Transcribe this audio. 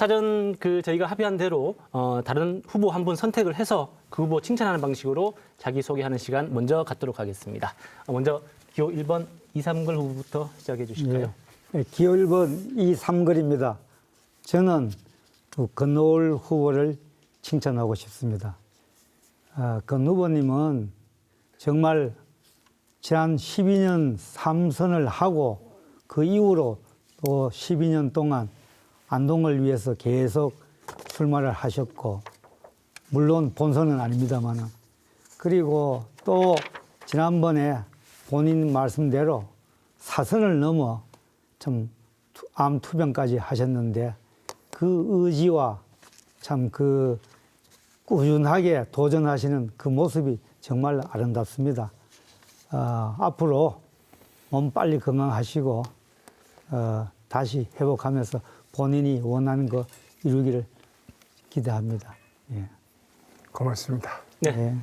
사전 그 저희가 합의한 대로 어, 다른 후보 한 분 선택을 해서 그 후보 칭찬하는 방식으로 자기 소개하는 시간 먼저 갖도록 하겠습니다. 어, 먼저 기호 1번 이삼걸 후보부터 시작해 주실까요? 예, 기호 1번 이삼걸입니다. 저는 그 건노올 후보를 칭찬하고 싶습니다. 아, 건 후보님은 정말 지난 12년 삼선을 하고 그 이후로 또 12년 동안 안동을 위해서 계속 출마를 하셨고 물론 본선은 아닙니다만은 그리고 또 지난번에 본인 말씀대로 사선을 넘어 참 암 투병까지 하셨는데 그 의지와 참 그 꾸준하게 도전하시는 그 모습이 정말 아름답습니다. 어, 앞으로 몸 빨리 건강하시고 어, 다시 회복하면서 본인이 원하는 거 이루기를 기대합니다. 예. 고맙습니다. 네. 예.